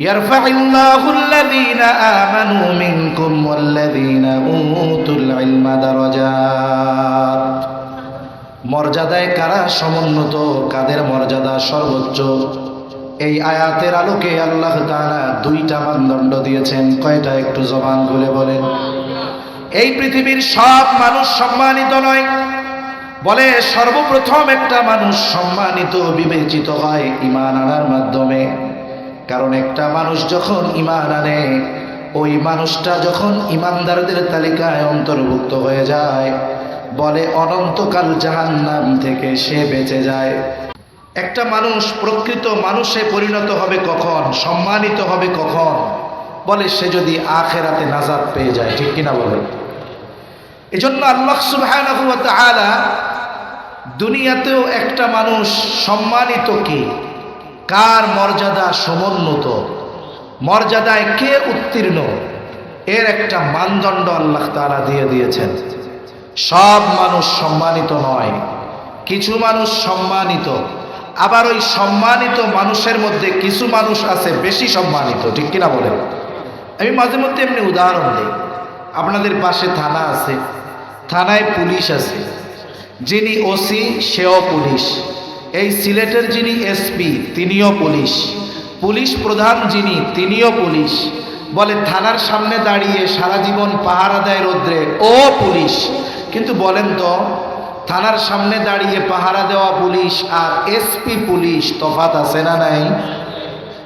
يرفع الله الذين آمنوا منكم والذين أوتوا العلم درجات মর্যাদায় কারা সমুন্নত কাদের মর্যাদা সর্বোচ্চ এই আয়াতের আলোকে আল্লাহ তাআলা দুইটা মানদণ্ড দিয়েছেন কয়টা একটু জবান খুলে বলেন এই পৃথিবীর সব মানুষ সম্মানিত নয় বলে সর্বপ্রথম একটা মানুষ সম্মানিত বিবেচিত হয় ইমান আনার মাধ্যমে কারণ একটা মানুষ যখন ইমান আনে, ওই মানুষটা যখন ইমানদারদের তালিকায় অন্তর্ভুক্ত হয়ে যায়, বলে অনন্তকাল জাহান নাম থেকে সে বেঁচে যায়। একটা মানুষ প্রকৃত মানুষে পরিণত হবে কখন, সম্মানিত হবে কখন, বলে সে যদি আখেরাতে নাজাদ পেয়ে যায়, ঠিক কিনা বলে এজন্য আল্লাহ দুনিয়াতেও একটা মানুষ সম্মানিত কি? কার মর্যাদা সমুন্নত? মর্যাদায় কে উত্তীর্ণ? এর একটা মানদণ্ড আল্লাহ তাআলা দিয়ে দিয়েছেন। সব মানুষ সম্মানিত নয়, কিছু মানুষ সম্মানিত। আবার ওই সম্মানিত মানুষের মধ্যে কিছু মানুষ আছে বেশি সম্মানিত, ঠিক কিনা বলেন? আমি মাঝে মধ্যে এমনি উদাহরণ দিই। আপনাদের পাশে থানা আছে, থানায় পুলিশ আছে। যিনি ওসি, সেও পুলিশ। এই সিলেটের যিনি এসপি, তিনিও পুলিশ। পুলিশ প্রধান যিনি, তিনিও পুলিশ। বলে থানার সামনে দাঁড়িয়ে সারা জীবন পাহারা দেয় রৌদ্রে, ও পুলিশ। কিন্তু বলেন তো, থানার সামনে দাঁড়িয়ে পাহারা দেওয়া পুলিশ আর এসপি পুলিশ তফাত আছে না নাই?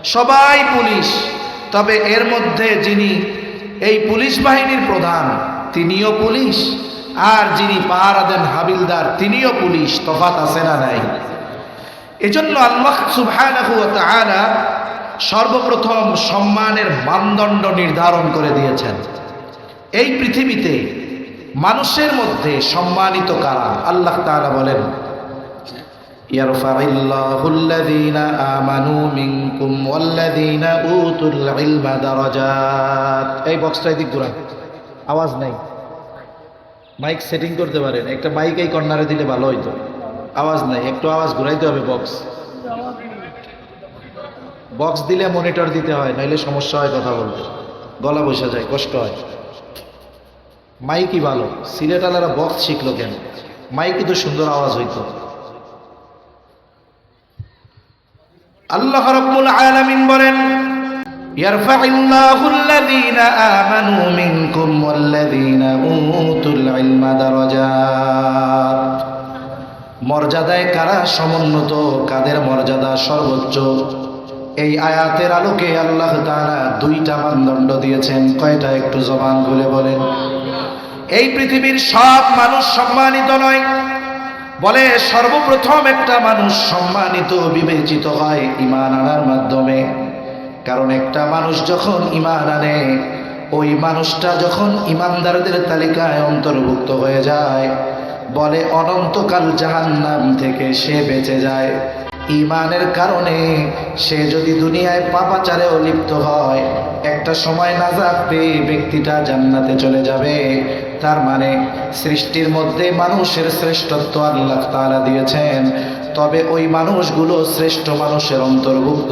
সবাই পুলিশ। তবে এর মধ্যে যিনি এই পুলিশ বাহিনীর প্রধান, তিনিও পুলিশ। আর যিনি পাহারা দেন হাবিলদার, তিনিও পুলিশ। তফাত আছে না নাই? এজন্য আল্লাহ সুবহানাহু ওয়া সর্বপ্রথম সম্মানের মানদণ্ড নির্ধারণ করে দিয়েছেন। এই পৃথিবীতে মানুষের মধ্যে সম্মানিত কারা? আল্লাহ তাআলা বলেন আল্লাযীনা আমানু মিনকুম ওয়াল্লাযীনা উতুল ইলমা দারাজাত। এই বক্সটা এদিক ঘুরান আওয়াজ নাই। মাইক সেটিং করতে পারেন। একটা মাইক এই কর্নারে দিলে ভালো হইতো। আওয়াজ নাই একটু আওয়াজ ঘুরাইতে হবে বক্স বক্স দিলে মনিটর দিতে হয় নাইলে সমস্যা হয় কথা বলতে গলা বসে যায় কষ্ট হয় মাইকই ভালো সিলেটালারা বক্স শিখলো কেন মাইকই তো সুন্দর আওয়াজ হইতো আল্লাহ রাব্বুল আলামিন বলেন يرفع الله الذين آمنوا منكم والذين أوتوا العلم درجات মর্যাদায় কারা সমুন্নত? কাদের মর্যাদা সর্বোচ্চ? এই আয়াতের আলোকে আল্লাহ তাআলা দুইটা মানদণ্ড দিয়েছেন। কয়টা একটু জবান খুলে বলেন। এই পৃথিবীর সব মানুষ সম্মানিত নয়। বলে সর্বপ্রথম একটা মানুষ সম্মানিত, বিবেচিত হয় ইমান আনার মাধ্যমে। কারণ একটা মানুষ যখন ইমান আনে, ওই মানুষটা যখন ইমানদারদের তালিকায় অন্তর্ভুক্ত হয়ে যায় বলে অনন্তকাল জাহান্নাম থেকে সে বেঁচে যায়। ইমানের কারণে সে যদি দুনিয়ায় পাপাচারেও লিপ্ত হয়, একটা সময় নাজাত পেয়ে ব্যক্তিটা জান্নাতে চলে যাবে। তার মানে সৃষ্টির মধ্যে মানুষের শ্রেষ্ঠত্ব আল্লাহ তারা দিয়েছেন। তবে ওই মানুষগুলো শ্রেষ্ঠ মানুষের অন্তর্ভুক্ত,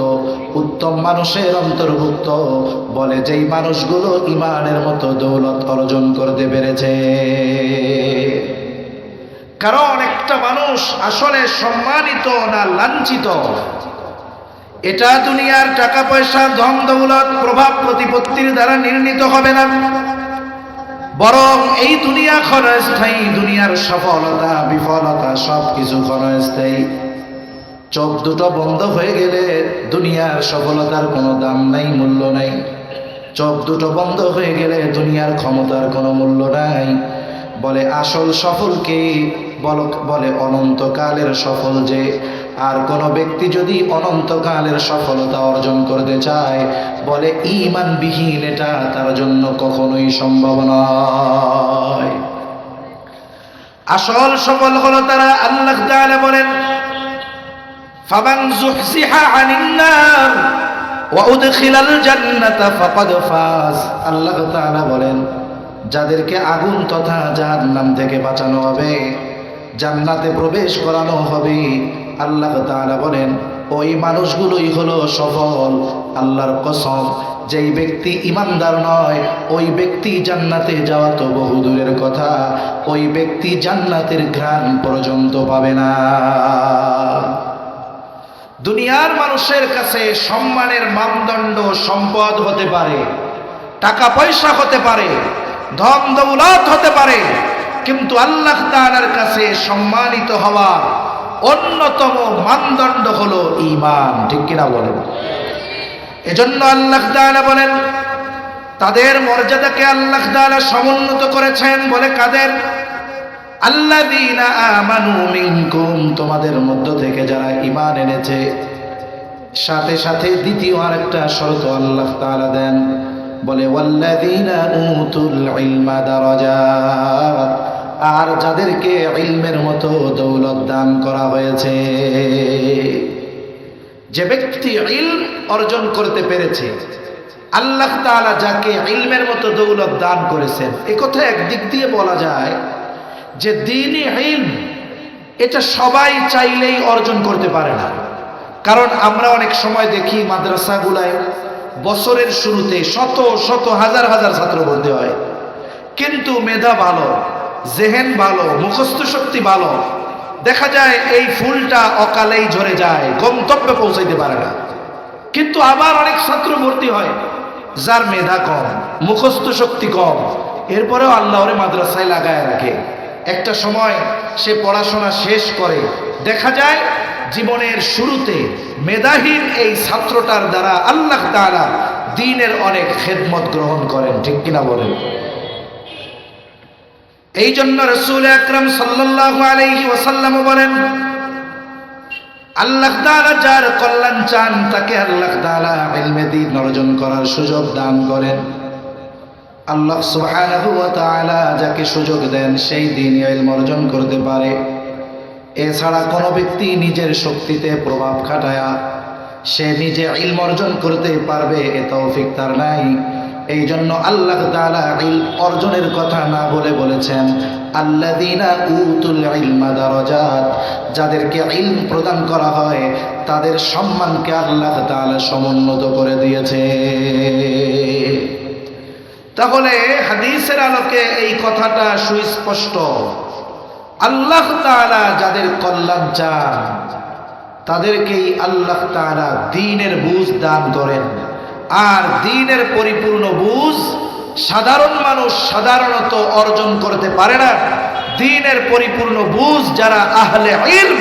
উত্তম মানুষের অন্তর্ভুক্ত বলে যেই মানুষগুলো ইমানের মতো দৌলত অর্জন করতে পেরেছে। কারণ একটা মানুষ আসলে সম্মানিত না লাঞ্ছিত? এটা দুনিয়ার টাকা পয়সা ধন দৌলত প্রভাব প্রতিপত্তির দ্বারা নির্ণীত হবে না। বরং এই দুনিয়া ক্ষণস্থায়ী, দুনিয়ার সফলতা, বিফলতা সব কিছু ক্ষণস্থায়ী। চোখ দুটো বন্ধ হয়ে গেলে দুনিয়ার সফলতার কোনো দাম নাই, মূল্য নাই। চোখ দুটো বন্ধ হয়ে গেলে দুনিয়ার ক্ষমতার কোনো মূল্য নাই। বলে আসল সফলকে বল বলে অনন্তকালের সফল যে। আর কোনো ব্যক্তি যদি অনন্তকালের সফলতা অর্জন করতে চায়, বলে ইমানবিহীন এটা তার জন্য কখনোই সম্ভব নয়। আসল সফল হলো তারা আল্লাহ বলেন আল্লাহ বলেন, যাদেরকে আগুন তথা জাহান্নাম থেকে বাঁচানো হবে জান্নাতে প্রবেশ করানো হবে। আল্লাহ তাআলা বলেন, ওই মানুষগুলোই হলো সফল। আল্লাহর কসম, যেই ব্যক্তি ইমানদার নয়, ওই ব্যক্তি জান্নাতে যাওয়া তো বহু দূরের কথা। ওই ব্যক্তি জান্নাতের ঘ্রাণ পর্যন্ত পাবে না। দুনিয়ার মানুষের কাছে সম্মানের মানদণ্ড সম্পদ হতে পারে, টাকা পয়সা হতে পারে, ধন দৌলত হতে পারে কিন্তু আল্লাহ তাআলার কাছে সম্মানিত হওয়া অন্যতম মানদণ্ড হলো ইমান ঠিক কিনা বলেন? এজন্য আল্লাহ তাআলা বলেন, তাদের মর্যাদাকে আল্লাহ তাআলা সমুন্নত করেছেন বলে কাদের? মিনকুম, তোমাদের মধ্য থেকে যারা ইমান এনেছে। সাথে সাথে দ্বিতীয় আরেকটা শর্ত আল্লাহ তাআলা দেন, বলে, ওয়াল্লাযীনা উতুল ইলমা দারাজাত আর যাদেরকে ইলমের মতো দৌলত দান করা হয়েছে। যে ব্যক্তি ইলম অর্জন করতে পেরেছে, আল্লাহ তাআলা যাকে ইলমের মতো দৌলত দান করেছেন, এ কথা একদিক দিয়ে বলা যায় যে দিনই ইলম, এটা সবাই চাইলেই অর্জন করতে পারে না। কারণ আমরা অনেক সময় দেখি মাদ্রাসাগুলায় বছরের শুরুতে শত শত, হাজার হাজার ছাত্র ভর্তি হয়। কিন্তু মেধা ভালো জেহেন ভালো, মুখস্থ শক্তি ভালো। দেখা যায় এই ফুলটা অকালেই ঝরে যায়, গন্তব্যে পৌঁছাইতে পারে না। কিন্তু আবার অনেক ছাত্র ভর্তি হয়, যার মেধা কম, মুখস্থ শক্তি কম। এরপরেও আল্লাহ ওরে মাদ্রাসায় লাগায় রাখে। একটা সময় সে পড়াশোনা শেষ করে, দেখা যায় জীবনের শুরুতে মেধাহীন এই ছাত্রটার দ্বারা আল্লাহ তারা দিনের অনেক খেদমত গ্রহণ করেন, ঠিক কিনা বলেন? এই জন্য রসুল আকরম সাল্লাল্লাহু আলাইহি ওয়াসাল্লাম বলেন, আল্লাহ তাআলা যার কল্যাণ চান, তাকে আল্লাহ তাআলা ইলমে দ্বীন অর্জন করার সুযোগ দান করেন। আল্লাহ সুবহানাহু যাকে সুযোগ দেন, সেই দিন ইলম অর্জন করতে পারে। এছাড়া কোনো ব্যক্তি নিজের শক্তিতে প্রভাব খাটায়া সে নিজে ইলম অর্জন করতে পারবে, এ তৌফিক তার নাই। এই জন্য আল্লাহ তাআলা ইলম অর্জনের কথা না বলে বলেছেন, আল্লাযীনা উতুল ইলমা দারাজাত যাদেরকে ইলম প্রদান করা হয়, তাদের সম্মানকে আল্লাহ তাআলা সমুন্নত করে দিয়েছে। তাহলে হাদিসের আলোকে এই কথাটা সুস্পষ্ট। আল্লাহ তাআলা যাদের কল্যাণ চান, তাদেরকেই আল্লাহ তাআলা দিনের বুঝ দান করেন। আর দিনের পরিপূর্ণ সাধারণ মানুষ সাধারণত অর্জন করতে পারে না। দিনের পরিপূর্ণ বুঝ যারা আহলে ইলম,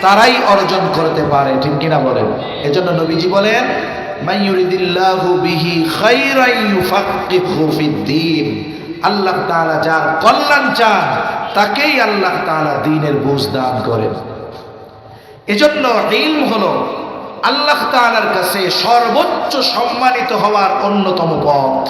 তারাই অর্জন করতে পারে। ঠিক কিনা বলেন? এজন্য নবীজি বলেন আল্লাহ তাআলা যার কল্যাণ চান, তাকেই আল্লাহ তাআলা দ্বীনের বুঝ দান করেন। এজন্য ইলম হলো আল্লাহ তাআলার কাছে সর্বোচ্চ সম্মানিত হওয়ার অন্যতম পথ।